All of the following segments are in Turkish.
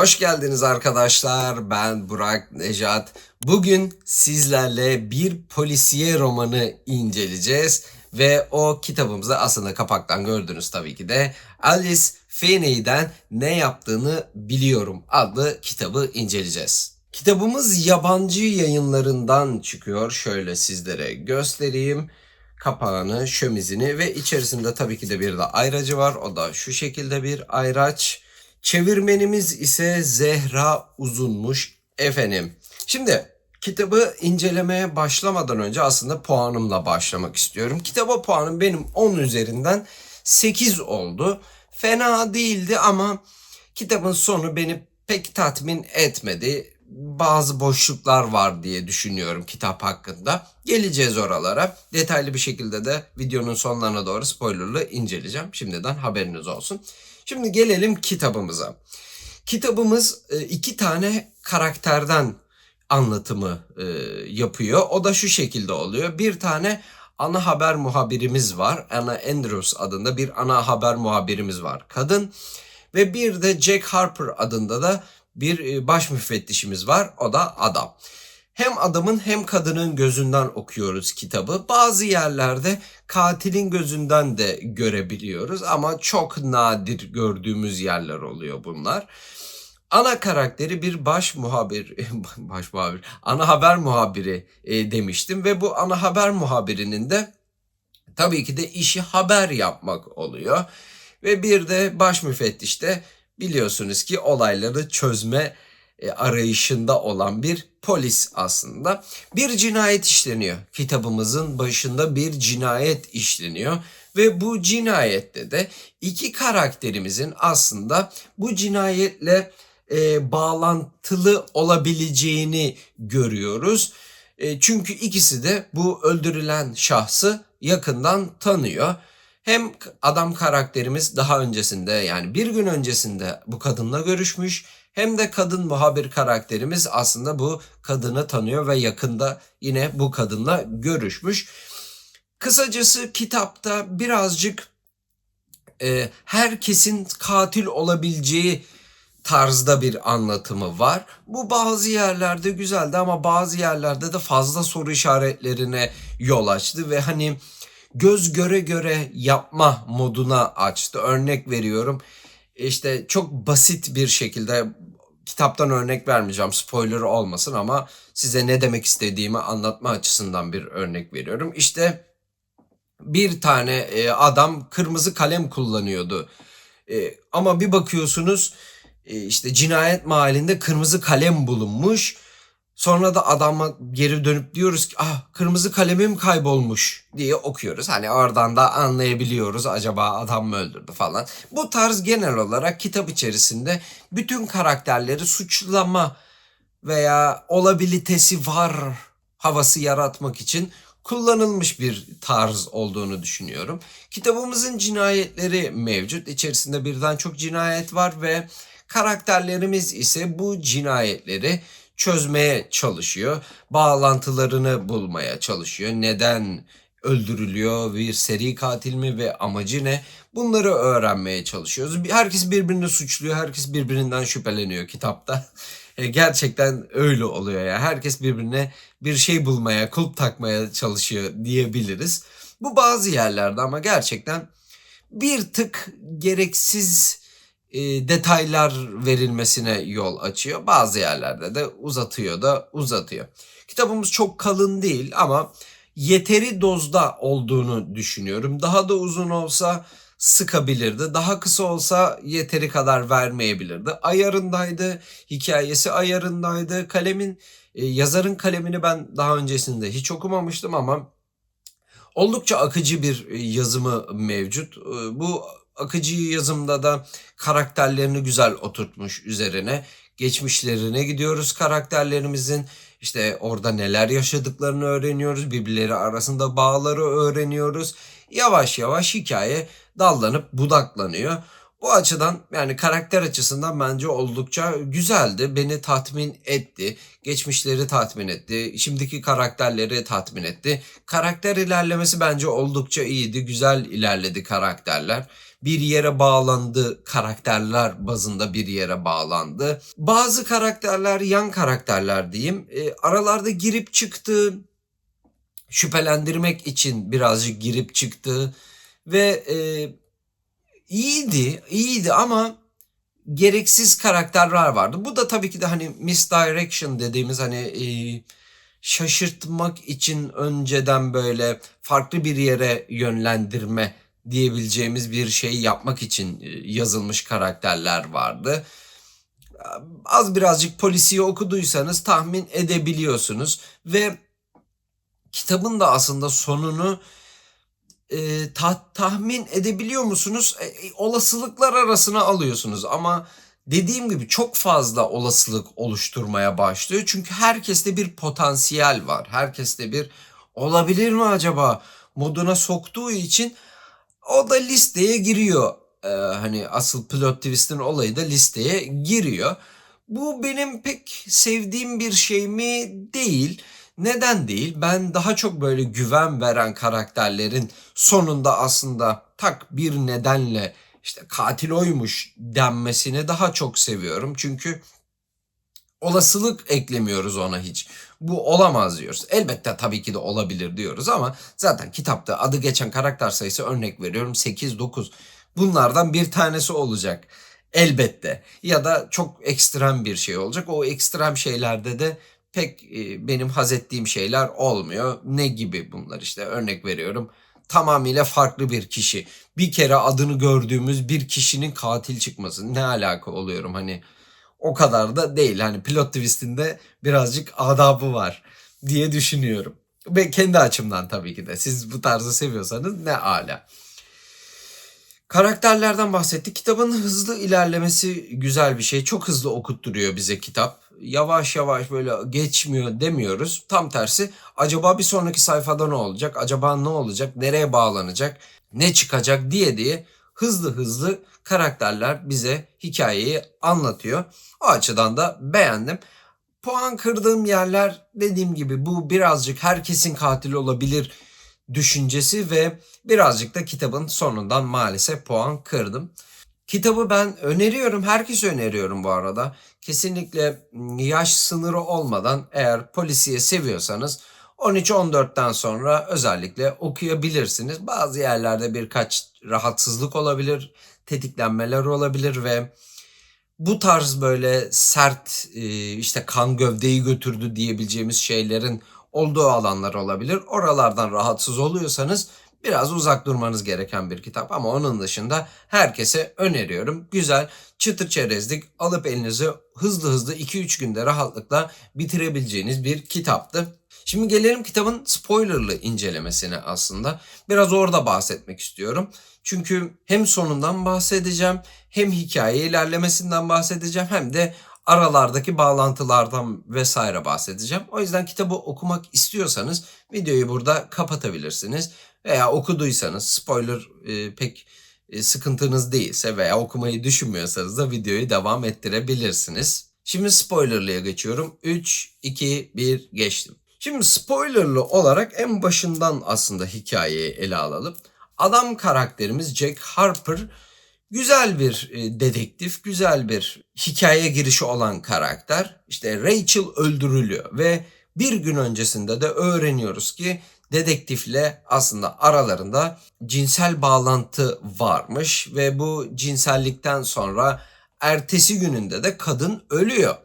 Hoş geldiniz arkadaşlar. Ben Burak Nejat. Bugün sizlerle bir polisiye romanı inceleyeceğiz. Ve o kitabımızda aslında kapaktan gördünüz tabii ki de Alice Feeney'den Ne Yaptığını Biliyorum adlı kitabı inceleyeceğiz. Kitabımız yabancı yayınlarından çıkıyor. Şöyle sizlere göstereyim. Kapağını, şömizini ve içerisinde tabii ki de bir de ayracı var. O da şu şekilde bir ayraç. Çevirmenimiz ise Zehra Uzunmuş efendim. Şimdi kitabı incelemeye başlamadan önce aslında puanımla başlamak istiyorum. Kitaba puanım benim 10 üzerinden 8 oldu. Fena değildi ama kitabın sonu beni pek tatmin etmedi. Bazı boşluklar var diye düşünüyorum kitap hakkında. Geleceğiz oralara. Detaylı bir şekilde de videonun sonlarına doğru spoilerlı inceleyeceğim. Şimdiden haberiniz olsun. Şimdi gelelim kitabımıza. Kitabımız e, iki tane karakterden anlatımı e, yapıyor. O da şu şekilde oluyor. Bir tane ana haber muhabirimiz var. Anna Andrews adında bir ana haber muhabirimiz var. Kadın ve bir de Jack Harper adında da bir e, baş müfettişimiz var. O da adam. Hem adamın hem kadının gözünden okuyoruz kitabı. Bazı yerlerde katilin gözünden de görebiliyoruz ama çok nadir gördüğümüz yerler oluyor bunlar. Ana karakteri bir baş muhabir, baş muhabir, ana haber muhabiri e, demiştim ve bu ana haber muhabirinin de tabii ki de işi haber yapmak oluyor. Ve bir de baş müfettiş de biliyorsunuz ki olayları çözme e, arayışında olan bir polis aslında. Bir cinayet işleniyor. Kitabımızın başında bir cinayet işleniyor ve bu cinayette de iki karakterimizin aslında bu cinayetle e, bağlantılı olabileceğini görüyoruz. E, çünkü ikisi de bu öldürülen şahsı yakından tanıyor. Hem adam karakterimiz daha öncesinde yani bir gün öncesinde bu kadınla görüşmüş hem de kadın muhabir karakterimiz aslında bu kadını tanıyor ve yakında yine bu kadınla görüşmüş. Kısacası kitapta birazcık e, herkesin katil olabileceği tarzda bir anlatımı var. Bu bazı yerlerde güzeldi ama bazı yerlerde de fazla soru işaretlerine yol açtı ve hani göz göre göre yapma moduna açtı. Örnek veriyorum işte çok basit bir şekilde kitaptan örnek vermeyeceğim spoiler olmasın ama size ne demek istediğimi anlatma açısından bir örnek veriyorum. İşte bir tane e, adam kırmızı kalem kullanıyordu. E, ama bir bakıyorsunuz e, işte cinayet mahallinde kırmızı kalem bulunmuş Sonra da adama geri dönüp diyoruz ki ah kırmızı kalemim kaybolmuş diye okuyoruz. Hani oradan da anlayabiliyoruz acaba adam mı öldürdü falan. Bu tarz genel olarak kitap içerisinde bütün karakterleri suçlama veya olabilitesi var havası yaratmak için kullanılmış bir tarz olduğunu düşünüyorum. Kitabımızın cinayetleri mevcut. İçerisinde birden çok cinayet var ve karakterlerimiz ise bu cinayetleri çözmeye çalışıyor. Bağlantılarını bulmaya çalışıyor. Neden öldürülüyor? Bir seri katil mi ve amacı ne? Bunları öğrenmeye çalışıyoruz. Herkes birbirini suçluyor. Herkes birbirinden şüpheleniyor kitapta. E, gerçekten öyle oluyor ya. Herkes birbirine bir şey bulmaya, kulp takmaya çalışıyor diyebiliriz. Bu bazı yerlerde ama gerçekten bir tık gereksiz e, detaylar verilmesine yol açıyor. Bazı yerlerde de uzatıyor da uzatıyor. Kitabımız çok kalın değil ama yeteri dozda olduğunu düşünüyorum. Daha da uzun olsa sıkabilirdi. Daha kısa olsa yeteri kadar vermeyebilirdi. Ayarındaydı, hikayesi ayarındaydı. Kalemin, e, yazarın kalemini ben daha öncesinde hiç okumamıştım ama oldukça akıcı bir e, yazımı mevcut. E, bu akıcı yazımda da karakterlerini güzel oturtmuş üzerine. Geçmişlerine gidiyoruz karakterlerimizin. İşte orada neler yaşadıklarını öğreniyoruz. Birbirleri arasında bağları öğreniyoruz. Yavaş yavaş hikaye dallanıp budaklanıyor. Bu açıdan yani karakter açısından bence oldukça güzeldi. Beni tatmin etti. Geçmişleri tatmin etti. Şimdiki karakterleri tatmin etti. Karakter ilerlemesi bence oldukça iyiydi. Güzel ilerledi karakterler. Bir yere bağlandı. Karakterler bazında bir yere bağlandı. Bazı karakterler yan karakterler diyeyim. E, aralarda girip çıktı. Şüphelendirmek için birazcık girip çıktı. Ve e, iyiydi, iyiydi ama gereksiz karakterler vardı. Bu da tabii ki de hani misdirection dediğimiz hani e, şaşırtmak için önceden böyle farklı bir yere yönlendirme diyebileceğimiz bir şey yapmak için e, yazılmış karakterler vardı. Az birazcık polisiye okuduysanız tahmin edebiliyorsunuz ve kitabın da aslında sonunu e, ta- tahmin edebiliyor musunuz? E, e, olasılıklar arasına alıyorsunuz ama dediğim gibi çok fazla olasılık oluşturmaya başlıyor. Çünkü herkeste bir potansiyel var. Herkeste bir olabilir mi acaba moduna soktuğu için o da listeye giriyor. Ee, hani asıl plot twist'in olayı da listeye giriyor. Bu benim pek sevdiğim bir şey mi? Değil. Neden değil? Ben daha çok böyle güven veren karakterlerin sonunda aslında tak bir nedenle işte katil oymuş denmesini daha çok seviyorum. Çünkü olasılık eklemiyoruz ona hiç. Bu olamaz diyoruz. Elbette tabii ki de olabilir diyoruz ama zaten kitapta adı geçen karakter sayısı örnek veriyorum 8-9. Bunlardan bir tanesi olacak. Elbette. Ya da çok ekstrem bir şey olacak. O ekstrem şeylerde de pek e, benim haz ettiğim şeyler olmuyor. Ne gibi bunlar işte örnek veriyorum. Tamamıyla farklı bir kişi. Bir kere adını gördüğümüz bir kişinin katil çıkması. Ne alaka oluyorum hani o kadar da değil. Hani plot twist'inde birazcık adabı var diye düşünüyorum. Ve kendi açımdan tabii ki de. Siz bu tarzı seviyorsanız ne ala. Karakterlerden bahsettik. Kitabın hızlı ilerlemesi güzel bir şey. Çok hızlı okutturuyor bize kitap. Yavaş yavaş böyle geçmiyor demiyoruz. Tam tersi acaba bir sonraki sayfada ne olacak? Acaba ne olacak? Nereye bağlanacak? Ne çıkacak diye diye hızlı hızlı karakterler bize hikayeyi anlatıyor. O açıdan da beğendim. Puan kırdığım yerler dediğim gibi bu birazcık herkesin katili olabilir düşüncesi ve birazcık da kitabın sonundan maalesef puan kırdım. Kitabı ben öneriyorum, herkese öneriyorum bu arada. Kesinlikle yaş sınırı olmadan eğer polisiye seviyorsanız 13-14'ten sonra özellikle okuyabilirsiniz. Bazı yerlerde birkaç rahatsızlık olabilir, tetiklenmeler olabilir ve bu tarz böyle sert işte kan gövdeyi götürdü diyebileceğimiz şeylerin olduğu alanlar olabilir. Oralardan rahatsız oluyorsanız biraz uzak durmanız gereken bir kitap ama onun dışında herkese öneriyorum. Güzel, çıtır çerezlik alıp elinize hızlı hızlı 2-3 günde rahatlıkla bitirebileceğiniz bir kitaptı. Şimdi gelelim kitabın spoilerlı incelemesine aslında. Biraz orada bahsetmek istiyorum. Çünkü hem sonundan bahsedeceğim, hem hikaye ilerlemesinden bahsedeceğim, hem de aralardaki bağlantılardan vesaire bahsedeceğim. O yüzden kitabı okumak istiyorsanız videoyu burada kapatabilirsiniz. Veya okuduysanız spoiler e, pek e, sıkıntınız değilse veya okumayı düşünmüyorsanız da videoyu devam ettirebilirsiniz. Şimdi spoilerlıya geçiyorum. 3, 2, 1 geçtim. Şimdi spoilerlı olarak en başından aslında hikayeyi ele alalım. Adam karakterimiz Jack Harper güzel bir e, dedektif, güzel bir hikaye girişi olan karakter. İşte Rachel öldürülüyor ve bir gün öncesinde de öğreniyoruz ki dedektifle aslında aralarında cinsel bağlantı varmış ve bu cinsellikten sonra ertesi gününde de kadın ölüyor.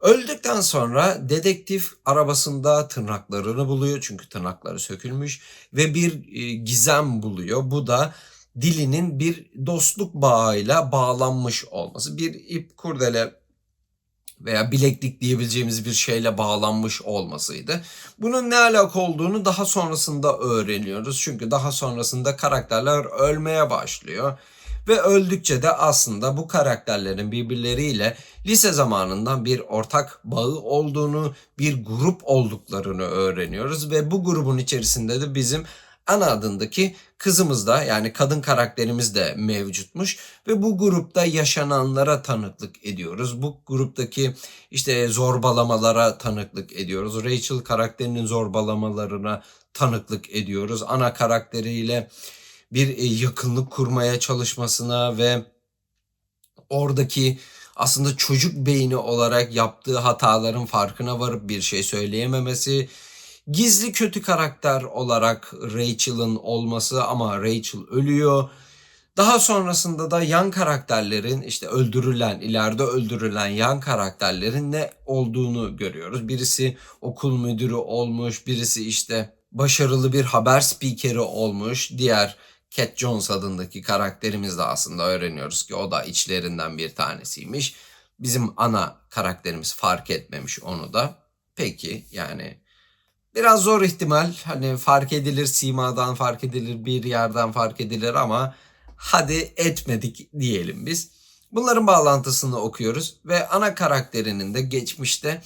Öldükten sonra dedektif arabasında tırnaklarını buluyor çünkü tırnakları sökülmüş ve bir e, gizem buluyor. Bu da dilinin bir dostluk bağıyla bağlanmış olması. Bir ip kurdele veya bileklik diyebileceğimiz bir şeyle bağlanmış olmasıydı. Bunun ne alaka olduğunu daha sonrasında öğreniyoruz. Çünkü daha sonrasında karakterler ölmeye başlıyor. Ve öldükçe de aslında bu karakterlerin birbirleriyle lise zamanından bir ortak bağı olduğunu, bir grup olduklarını öğreniyoruz. Ve bu grubun içerisinde de bizim ana adındaki kızımız da yani kadın karakterimiz de mevcutmuş ve bu grupta yaşananlara tanıklık ediyoruz. Bu gruptaki işte zorbalamalara tanıklık ediyoruz. Rachel karakterinin zorbalamalarına tanıklık ediyoruz. Ana karakteriyle bir e, yakınlık kurmaya çalışmasına ve oradaki aslında çocuk beyni olarak yaptığı hataların farkına varıp bir şey söyleyememesi, gizli kötü karakter olarak Rachel'ın olması ama Rachel ölüyor. Daha sonrasında da yan karakterlerin işte öldürülen, ileride öldürülen yan karakterlerin ne olduğunu görüyoruz. Birisi okul müdürü olmuş, birisi işte başarılı bir haber spikeri olmuş. Diğer Cat Jones adındaki karakterimiz de aslında öğreniyoruz ki o da içlerinden bir tanesiymiş. Bizim ana karakterimiz fark etmemiş onu da. Peki yani biraz zor ihtimal hani fark edilir simadan fark edilir bir yerden fark edilir ama hadi etmedik diyelim biz. Bunların bağlantısını okuyoruz ve ana karakterinin de geçmişte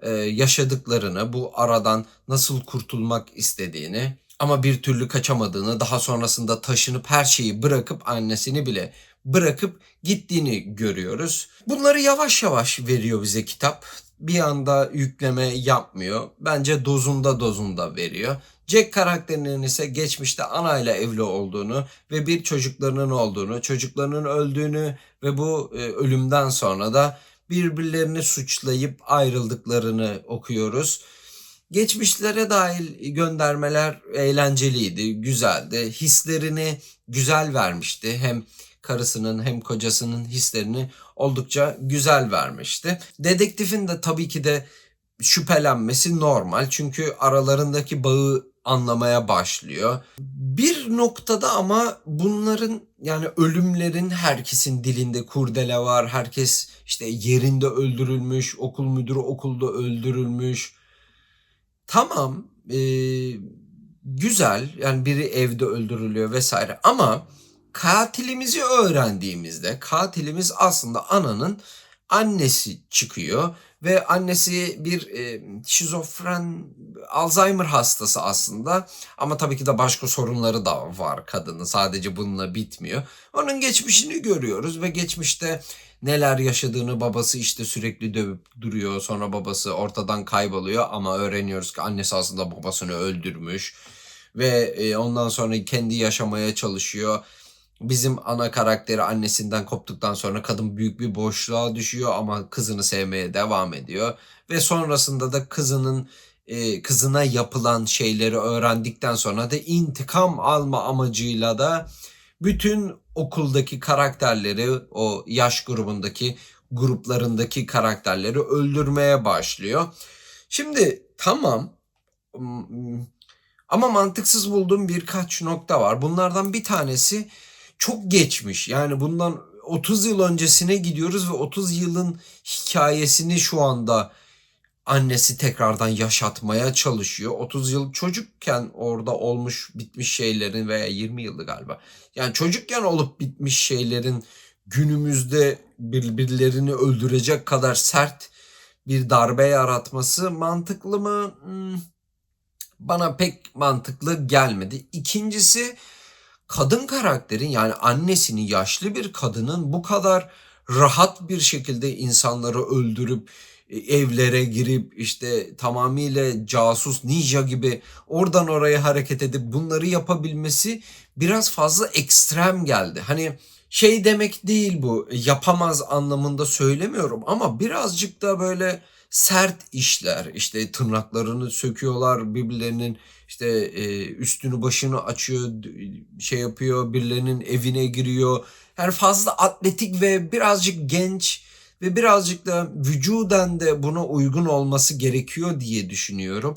e, yaşadıklarını, bu aradan nasıl kurtulmak istediğini ama bir türlü kaçamadığını, daha sonrasında taşınıp her şeyi bırakıp annesini bile bırakıp gittiğini görüyoruz. Bunları yavaş yavaş veriyor bize kitap. Bir anda yükleme yapmıyor. Bence dozunda dozunda veriyor. Jack karakterinin ise geçmişte anayla evli olduğunu ve bir çocuklarının olduğunu, çocuklarının öldüğünü ve bu e, ölümden sonra da birbirlerini suçlayıp ayrıldıklarını okuyoruz. Geçmişlere dahil göndermeler eğlenceliydi, güzeldi. Hislerini güzel vermişti. Hem karısının hem kocasının hislerini oldukça güzel vermişti. Dedektifin de tabii ki de şüphelenmesi normal. Çünkü aralarındaki bağı anlamaya başlıyor. Bir noktada ama bunların yani ölümlerin herkesin dilinde kurdele var. Herkes işte yerinde öldürülmüş, okul müdürü okulda öldürülmüş. Tamam, e, güzel. Yani biri evde öldürülüyor vesaire. Ama katilimizi öğrendiğimizde katilimiz aslında ananın annesi çıkıyor ve annesi bir e, şizofren Alzheimer hastası aslında. Ama tabii ki de başka sorunları da var kadının. Sadece bununla bitmiyor. Onun geçmişini görüyoruz ve geçmişte neler yaşadığını babası işte sürekli dövüp duruyor. Sonra babası ortadan kayboluyor ama öğreniyoruz ki annesi aslında babasını öldürmüş ve e, ondan sonra kendi yaşamaya çalışıyor Bizim ana karakteri annesinden koptuktan sonra kadın büyük bir boşluğa düşüyor ama kızını sevmeye devam ediyor. Ve sonrasında da kızının e, kızına yapılan şeyleri öğrendikten sonra da intikam alma amacıyla da bütün okuldaki karakterleri o yaş grubundaki gruplarındaki karakterleri öldürmeye başlıyor. Şimdi tamam ama mantıksız bulduğum birkaç nokta var. Bunlardan bir tanesi çok geçmiş. Yani bundan 30 yıl öncesine gidiyoruz ve 30 yılın hikayesini şu anda annesi tekrardan yaşatmaya çalışıyor. 30 yıl çocukken orada olmuş bitmiş şeylerin veya 20 yıldı galiba. Yani çocukken olup bitmiş şeylerin günümüzde birbirlerini öldürecek kadar sert bir darbe yaratması mantıklı mı? Hmm, bana pek mantıklı gelmedi. İkincisi kadın karakterin yani annesini yaşlı bir kadının bu kadar rahat bir şekilde insanları öldürüp e, evlere girip işte tamamıyla casus ninja gibi oradan oraya hareket edip bunları yapabilmesi biraz fazla ekstrem geldi. Hani şey demek değil bu yapamaz anlamında söylemiyorum ama birazcık da böyle sert işler işte tırnaklarını söküyorlar birbirlerinin işte e, üstünü başını açıyor şey yapıyor birilerinin evine giriyor. Yani fazla atletik ve birazcık genç ve birazcık da vücuden de buna uygun olması gerekiyor diye düşünüyorum.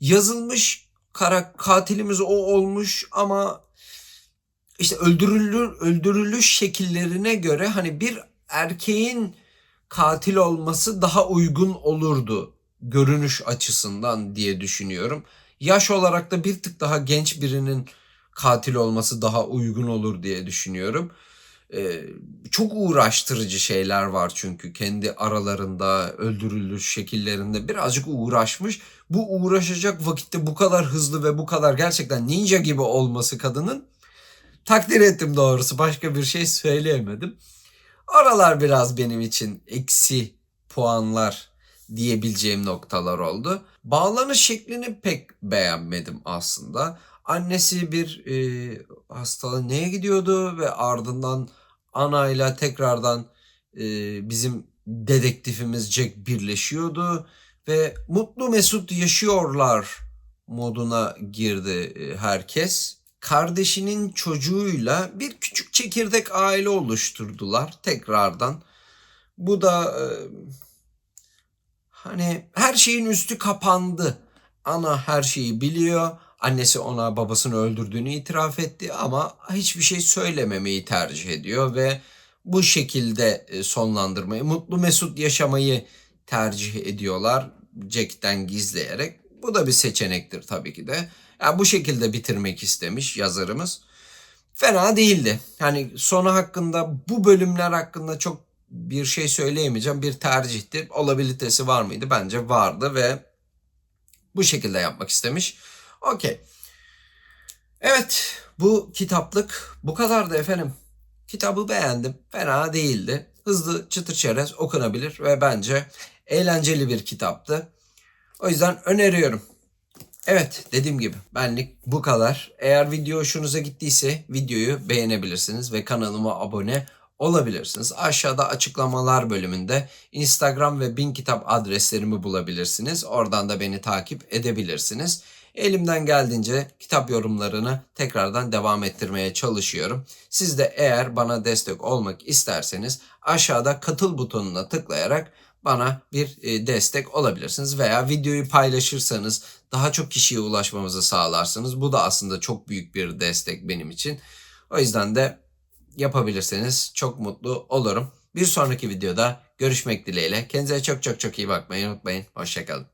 Yazılmış kara katilimiz o olmuş ama işte öldürülür öldürülüş şekillerine göre hani bir erkeğin katil olması daha uygun olurdu görünüş açısından diye düşünüyorum. Yaş olarak da bir tık daha genç birinin katil olması daha uygun olur diye düşünüyorum. Ee, çok uğraştırıcı şeyler var çünkü kendi aralarında öldürülüş şekillerinde birazcık uğraşmış. Bu uğraşacak vakitte bu kadar hızlı ve bu kadar gerçekten ninja gibi olması kadının takdir ettim doğrusu. Başka bir şey söyleyemedim. Oralar biraz benim için eksi puanlar diyebileceğim noktalar oldu. Bağlanış şeklini pek beğenmedim aslında. Annesi bir e, hastalığı neye gidiyordu ve ardından anayla tekrardan e, bizim dedektifimiz Jack birleşiyordu ve mutlu mesut yaşıyorlar moduna girdi e, herkes. Kardeşinin çocuğuyla bir küçük çekirdek aile oluşturdular tekrardan. Bu da e, hani her şeyin üstü kapandı. Ana her şeyi biliyor. Annesi ona babasını öldürdüğünü itiraf etti ama hiçbir şey söylememeyi tercih ediyor ve bu şekilde e, sonlandırmayı, mutlu mesut yaşamayı tercih ediyorlar Jack'ten gizleyerek. Bu da bir seçenektir tabii ki de. Yani bu şekilde bitirmek istemiş yazarımız. Fena değildi. Yani sonu hakkında bu bölümler hakkında çok bir şey söyleyemeyeceğim. Bir tercihti. Olabilitesi var mıydı? Bence vardı ve bu şekilde yapmak istemiş. Okey. Evet bu kitaplık bu kadardı efendim. Kitabı beğendim. Fena değildi. Hızlı çıtır çerez okunabilir ve bence eğlenceli bir kitaptı. O yüzden öneriyorum. Evet dediğim gibi benlik bu kadar. Eğer video hoşunuza gittiyse videoyu beğenebilirsiniz ve kanalıma abone olabilirsiniz. Aşağıda açıklamalar bölümünde Instagram ve Bin Kitap adreslerimi bulabilirsiniz. Oradan da beni takip edebilirsiniz. Elimden geldiğince kitap yorumlarını tekrardan devam ettirmeye çalışıyorum. Siz de eğer bana destek olmak isterseniz aşağıda katıl butonuna tıklayarak bana bir e, destek olabilirsiniz veya videoyu paylaşırsanız daha çok kişiye ulaşmamızı sağlarsınız. Bu da aslında çok büyük bir destek benim için. O yüzden de yapabilirseniz çok mutlu olurum. Bir sonraki videoda görüşmek dileğiyle. Kendinize çok çok çok iyi bakmayı unutmayın. Hoşçakalın.